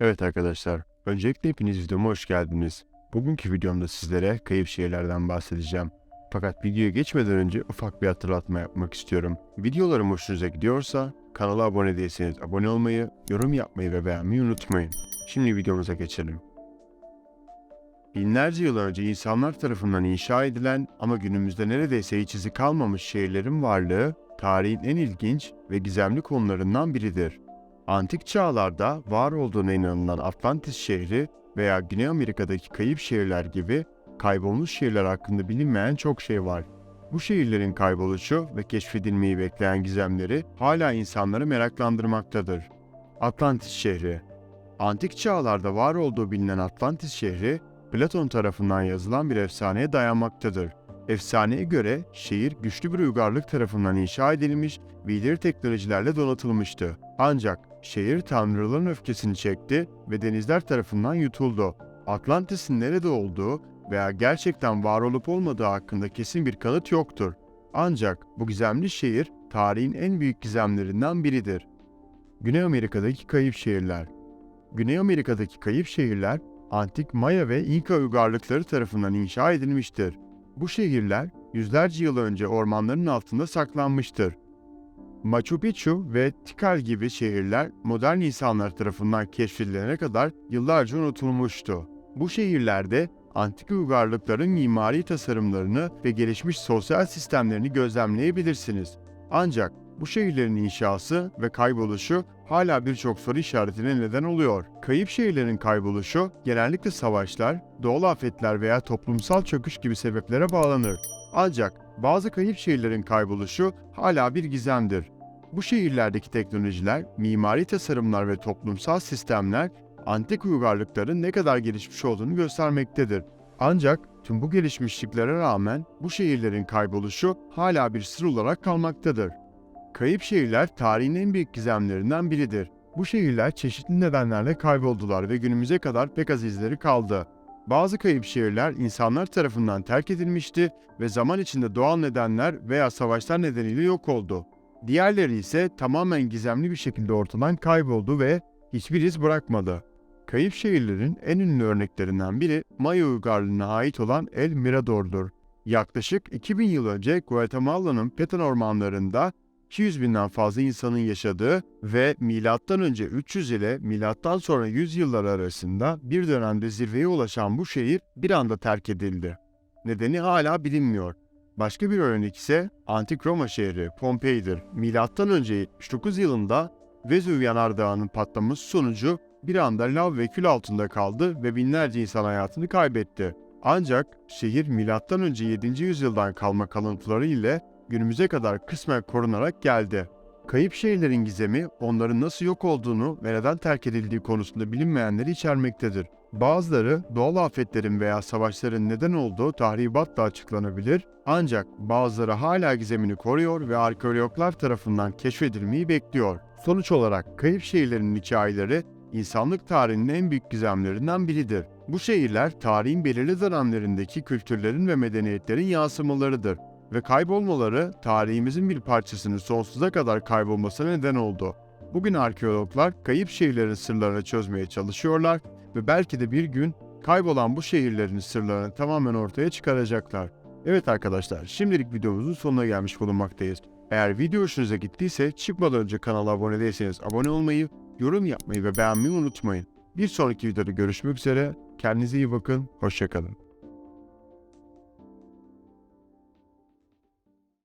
Evet arkadaşlar, öncelikle hepiniz videoma hoş geldiniz. Bugünkü videomda sizlere kayıp şehirlerden bahsedeceğim. Fakat videoya geçmeden önce ufak bir hatırlatma yapmak istiyorum. Videolarım hoşunuza gidiyorsa kanala abone değilseniz abone olmayı, yorum yapmayı ve beğenmeyi unutmayın. Şimdi videomuza geçelim. Binlerce yıl önce insanlar tarafından inşa edilen ama günümüzde neredeyse hiç izi kalmamış şehirlerin varlığı, tarihin en ilginç ve gizemli konularından biridir. Antik çağlarda var olduğuna inanılan Atlantis şehri veya Güney Amerika'daki kayıp şehirler gibi kaybolmuş şehirler hakkında bilinmeyen çok şey var. Bu şehirlerin kayboluşu ve keşfedilmeyi bekleyen gizemleri hala insanları meraklandırmaktadır. Atlantis şehri Antik çağlarda var olduğu bilinen Atlantis şehri, Platon tarafından yazılan bir efsaneye dayanmaktadır. Efsaneye göre şehir güçlü bir uygarlık tarafından inşa edilmiş ve ileri teknolojilerle donatılmıştı. Ancak şehir tanrıların öfkesini çekti ve denizler tarafından yutuldu. Atlantis'in nerede olduğu veya gerçekten var olup olmadığı hakkında kesin bir kanıt yoktur. Ancak bu gizemli şehir tarihin en büyük gizemlerinden biridir. Güney Amerika'daki kayıp şehirler Güney Amerika'daki kayıp şehirler antik Maya ve İnka uygarlıkları tarafından inşa edilmiştir. Bu şehirler yüzlerce yıl önce ormanların altında saklanmıştır. Machu Picchu ve Tikal gibi şehirler modern insanlar tarafından keşfedilene kadar yıllarca unutulmuştu. Bu şehirlerde antik uygarlıkların mimari tasarımlarını ve gelişmiş sosyal sistemlerini gözlemleyebilirsiniz. Ancak bu şehirlerin inşası ve kayboluşu hala birçok soru işaretine neden oluyor. Kayıp şehirlerin kayboluşu genellikle savaşlar, doğal afetler veya toplumsal çöküş gibi sebeplere bağlanır. Ancak bazı kayıp şehirlerin kayboluşu hala bir gizemdir. Bu şehirlerdeki teknolojiler, mimari tasarımlar ve toplumsal sistemler antik uygarlıkların ne kadar gelişmiş olduğunu göstermektedir. Ancak tüm bu gelişmişliklere rağmen bu şehirlerin kayboluşu hala bir sır olarak kalmaktadır. Kayıp şehirler tarihin en büyük gizemlerinden biridir. Bu şehirler çeşitli nedenlerle kayboldular ve günümüze kadar pek az izleri kaldı. Bazı kayıp şehirler insanlar tarafından terk edilmişti ve zaman içinde doğal nedenler veya savaşlar nedeniyle yok oldu. Diğerleri ise tamamen gizemli bir şekilde ortadan kayboldu ve hiçbir iz bırakmadı. Kayıp şehirlerin en ünlü örneklerinden biri Maya uygarlığına ait olan El Mirador'dur. Yaklaşık 2000 yıl önce Guatemala'nın Petén ormanlarında 200 binden fazla insanın yaşadığı ve M.Ö. 300 ile M.Ö. 100 yıllar arasında bir dönemde zirveye ulaşan bu şehir bir anda terk edildi. Nedeni hala bilinmiyor. Başka bir örnek ise Antik Roma şehri Pompei'dir. M.Ö. 79 yılında Vezüv yanardağının patlaması sonucu bir anda lav ve kül altında kaldı ve binlerce insan hayatını kaybetti. Ancak şehir M.Ö. 7. yüzyıldan kalma kalıntıları ile günümüze kadar kısmen korunarak geldi. Kayıp şehirlerin gizemi onların nasıl yok olduğunu ve neden terk edildiği konusunda bilinmeyenleri içermektedir. Bazıları doğal afetlerin veya savaşların neden olduğu tahribatla açıklanabilir ancak bazıları hala gizemini koruyor ve arkeologlar tarafından keşfedilmeyi bekliyor. Sonuç olarak kayıp şehirlerin hikayeleri insanlık tarihinin en büyük gizemlerinden biridir. Bu şehirler tarihin belirli dönemlerindeki kültürlerin ve medeniyetlerin yansımalarıdır ve kaybolmaları tarihimizin bir parçasının sonsuza kadar kaybolmasına neden oldu. Bugün arkeologlar kayıp şehirlerin sırlarını çözmeye çalışıyorlar ve belki de bir gün kaybolan bu şehirlerin sırlarını tamamen ortaya çıkaracaklar. Evet arkadaşlar, şimdilik videomuzun sonuna gelmiş bulunmaktayız. Eğer video hoşunuza gittiyse çıkmadan önce kanala abone değilseniz abone olmayı, yorum yapmayı ve beğenmeyi unutmayın. Bir sonraki videoda görüşmek üzere, kendinize iyi bakın, hoşçakalın.